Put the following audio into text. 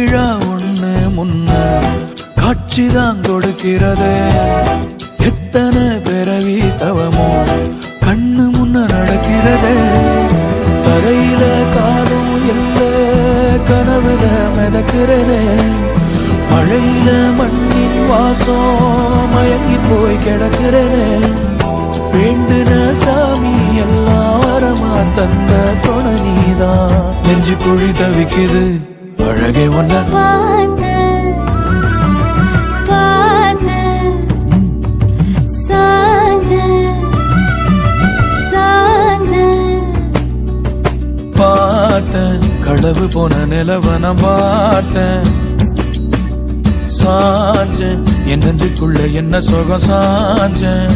விழா ஒண்ணு முன்ன காட்சிதான் கொடுக்கிறது. எத்தனை பிறவி தவமோ கண்ணு முன்ன நடக்கிறது. தரையில காலம் இல்ல கனவுல மிதக்கிறதே. மழையில மண்ணின் வாசம் மயங்கி போய் கிடக்கிறனே வேண்டுன சாமி எல்லாம் வரமா தந்த துணை நீதான். நெஞ்சு குழி தவிக்குது. அழகே ஒன்ன பார்த்த பார்த்த சாஞ்ச சாஞ்ச. பார்த்தேன் களவு போன நிலவன பார்த்தேன். சாஞ்சேன். என் நெஞ்சுக்குள்ள என்ன சுகம் சாஞ்சேன்.